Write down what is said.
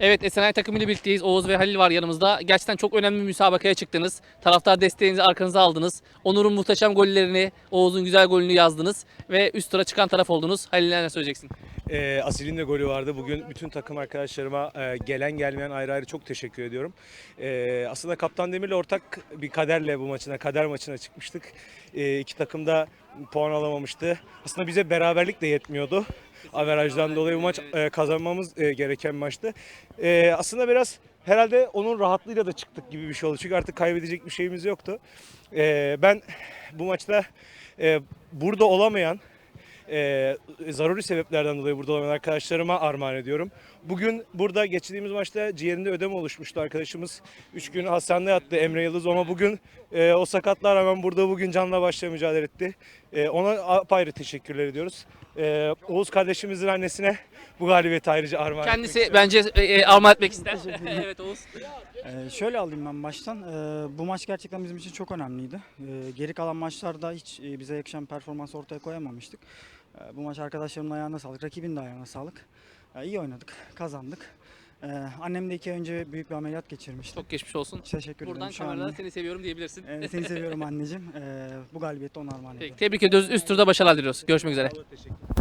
Evet Esenay takımıyla birlikteyiz. Oğuz ve Halil var yanımızda. Gerçekten çok önemli bir müsabakaya çıktınız. Taraftar desteğinizi arkanıza aldınız. Onur'un muhteşem gollerini, Oğuz'un güzel golünü yazdınız. Ve üst tura çıkan taraf oldunuz. Halil'e ne söyleyeceksin? Ee, Asil'in de golü vardı. Bugün bütün takım arkadaşlarıma e, gelen gelmeyen ayrı ayrı çok teşekkür ediyorum. Ee, aslında Kaptan Demir'le ortak bir kaderle bu maçına, kader maçına çıkmıştık. Ee, iki takım da puan alamamıştı. Aslında bize beraberlik de yetmiyordu. Averajdan dolayı bu maç e, kazanmamız e, gereken maçtı. Ee, aslında biraz herhalde onun rahatlığıyla da çıktık gibi bir şey oldu. Çünkü artık kaybedecek bir şeyimiz yoktu. Ee, ben bu maçta e, burada olamayan e, zaruri sebeplerden dolayı burada olan arkadaşlarıma armağan ediyorum. Bugün burada geçtiğimiz maçta ciğerinde ödem oluşmuştu arkadaşımız. 3 gün hastanede yattı Emre Yıldız ama bugün e, o sakatlığa rağmen burada bugün canla başla mücadele etti. E, ona apayrı teşekkürler ediyoruz. E, Oğuz kardeşimizin annesine bu galibiyeti ayrıca armağan Kendisi bence e, e, armağan etmek ister. evet Oğuz. Ee, şöyle alayım ben baştan. Ee, bu maç gerçekten bizim için çok önemliydi. Ee, geri kalan maçlarda hiç e, bize yakışan performans ortaya koyamamıştık. Ee, bu maç arkadaşlarımın ayağına sağlık, rakibin de ayağına sağlık. Ee, iyi oynadık, kazandık. Ee, annem de iki ay önce büyük bir ameliyat geçirmişti. Çok geçmiş olsun. Teşekkür Buradan ederim şu kamerada anda. seni seviyorum diyebilirsin. Ee, seni seviyorum anneciğim. Ee, bu galibiyette ona armağan Peki, ediyorum. tebrik ediyoruz. Üst turda başarılar diliyoruz. Görüşmek üzere. Teşekkür